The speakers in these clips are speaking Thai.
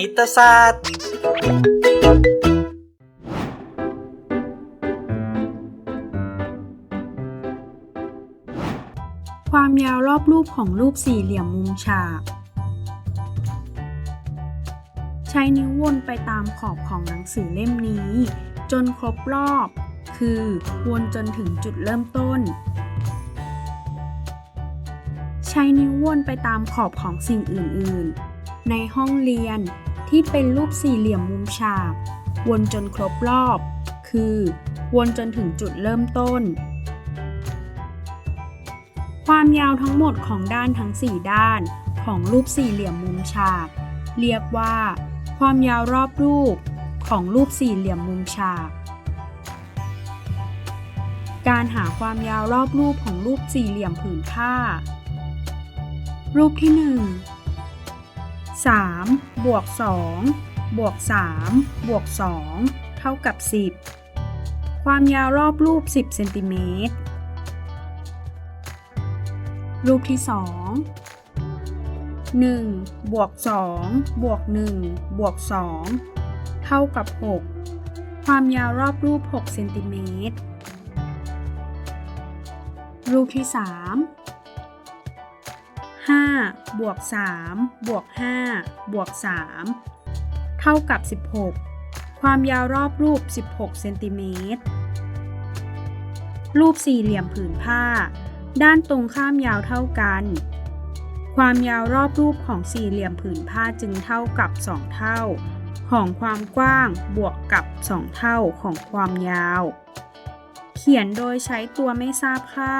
ณิตศาสตร์ ความยาวรอบรูปของรูปสี่เหลี่ยมมุมฉาก ใช้นิ้ววนไปตามขอบของหนังสือเล่มนี้ จนครบรอบ คือวนจนถึงจุดเริ่มต้นใช้นิ้ววนไปตามขอบของสิ่งอื่น ๆ ในห้องเรียน ที่เป็นรูปสี่เหลี่ยมมุมฉาก วนจนครบรอบ คือ วนจนถึงจุดเริ่มต้น ความยาวทั้งหมดของด้านทั้ง 4 ด้านของรูปสี่เหลี่ยมมุมฉาก เรียกว่า ความยาวรอบรูปของรูปสี่เหลี่ยมมุมฉาก การหาความยาวรอบรูปของรูปสี่เหลี่ยมผืนผ้า รูปที่ 1 3บวก2บวก3บวก2เท่ากับ 10 ความยาวรอบรูป 10เซนติเมตรรูปที่ 2 1บวก2บวก1บวก2เท่ากับ 6 ความยาวรอบรูป6เซนติเมตรรูปที่ 3 5บวก3บวก5บวก3เท่ากับ 16 ความยาวรอบรูป 16 เซนติเมตร รูปสี่เหลี่ยมผืนผ้า ด้านตรงข้ามยาวเท่ากัน ความยาวรอบรูปของสี่เหลี่ยมผืนผ้าจึงเท่ากับ 2 เท่า ของความกว้างบวกกับ 2 เท่าของความยาว เขียนโดยใช้ตัวไม่ทราบค่า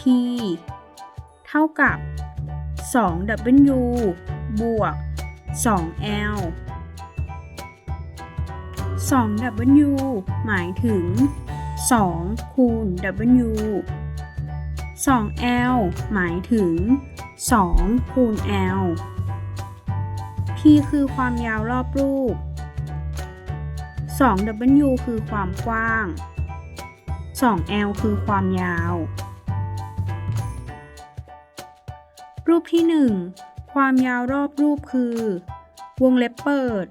t เท่ากับ 2w บวก 2l 2w หมายถึง 2 คูณ w 2l หมายถึง 2 คูณ l p คือความยาวรอบรูป 2w คือความกว้าง 2l คือความยาว รูปที่ 1 ความยาวรอบรูปคือ วงเล็บเปิด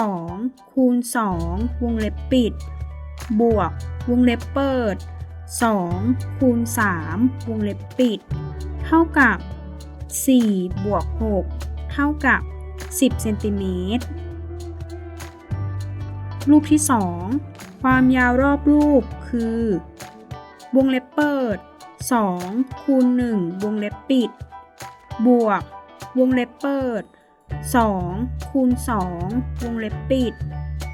2 คูณ 2 วงเล็บปิด บวก วงเล็บเปิด 2 คูณ 3 วงเล็บปิด เท่ากับ 4 บวก 6 เท่ากับ 10 เซนติเมตร รูปที่ 2 ความยาวรอบรูปคือ วงเล็บเปิด 2 คูณ 1 วงเล็บปิด บวก วงเล็บเปิด 2 คูณ 2 วงเล็บปิด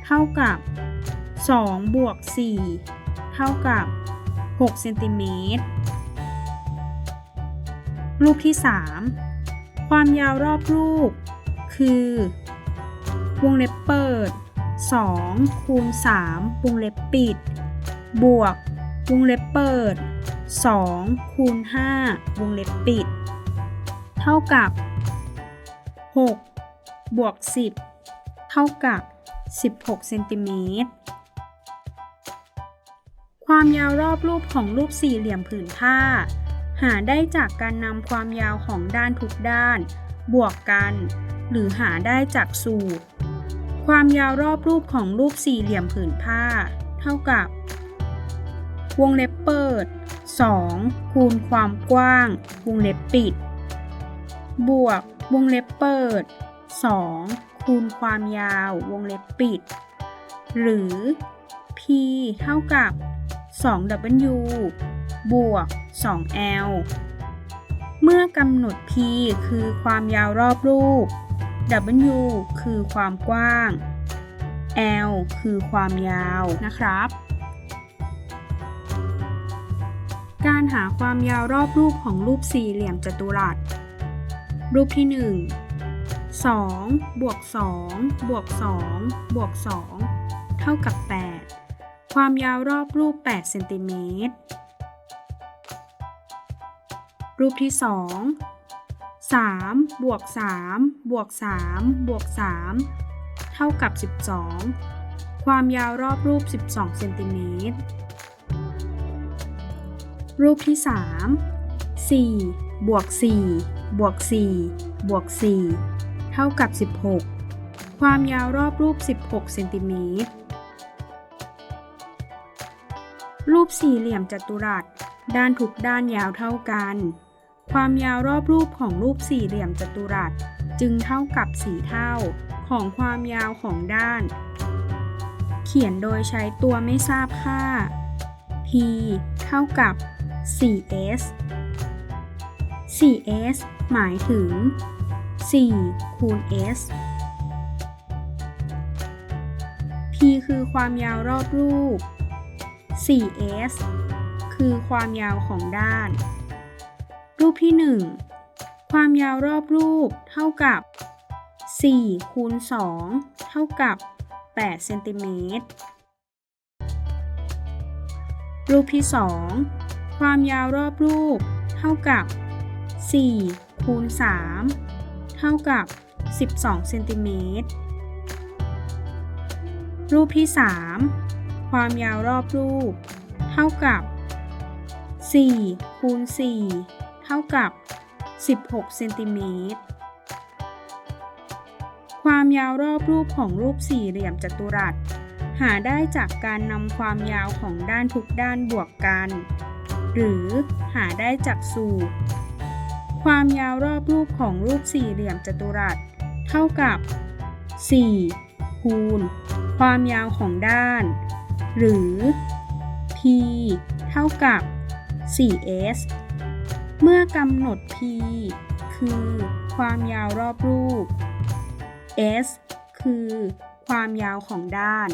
เท่ากับ 2 บวก 4 เท่ากับ 6 เซนติเมตร รูปที่ 3 ความยาวรอบรูป คือ วงเล็บเปิด 2 คูณ 3 วงเล็บปิด บวก วงเล็บเปิด 2 คูณ 5 วงเล็บปิด ท่ากับ 6 บวก 10 เท่ากับ 16เซนติเมตร ความยาวรอบรูปของรูปสี่เหลี่ยมผืนผ้า หาได้จากการนำความยาวของด้านทุกด้าน บวกกัน หรือหาได้จากสูตร ความยาวรอบรูปของรูปสี่เหลี่ยมผืนผ้า เท่ากับ วงเล็บเปิด 2 คูณความกว้าง วงเล็บปิด บวก วงเล็บเปิด 2 คูณความยาว วงเล็บปิด หรือ p เท่ากับ 2w บวก 2l เมื่อกำหนด p คือความยาวรอบรูป w คือความกว้าง l คือความยาวนะครับ การหาความยาวรอบรูปของรูปสี่เหลี่ยมจัตุรัส รูปที่ 1 2บวก2บวก2บวก2เท่ากับ 8 ความยาวรอบรูป 8 เซนติเมตร รูปที่ 2 3บวก3บวก3บวก3เท่ากับ 12 ความยาวรอบรูป 12 เซนติเมตร รูปที่ 3 4บวก4 บวก4บวก4เท่ากับ 16 ความยาวรอบรูป 16 เซนติเมตร รูปสี่เหลี่ยมจัตุรัส ด้านทุกด้านยาวเท่ากัน ความยาวรอบรูปของรูปสี่เหลี่ยมจัตุรัส จึงเท่ากับ 4 เท่าของความยาวของด้าน เขียนโดยใช้ตัวไม่ทราบค่า p เท่ากับ 4s 4s หมายถึง 4 คูณ s p คือความยาวรอบรูป 4s คือความยาวของด้าน รูปที่ 1 ความยาวรอบรูปเท่ากับ 4 คูณ 2 เท่ากับ 8 เซนติเมตร รูปที่ 2 ความยาวรอบรูปเท่ากับ 4คูณ3เท่ากับ 12เซนติเมตรรูปที่ 3 ความยาวรอบรูป เท่ากับ4คูณ4เท่ากับ 16เซนติเมตรความยาวรอบรูปของรูปสี่เหลี่ยมจัตุรัส หาได้จากการนำความยาวของด้านทุกด้านบวกกัน หรือหาได้จากสูตร ความยาวรอบรูปของรูปสี่เหลี่ยมจัตุรัส เท่ากับ 4 คูณ ความยาวของด้าน หรือ p เท่ากับ 4s เมื่อกำหนด p คือความยาวรอบรูป s คือความยาวของด้าน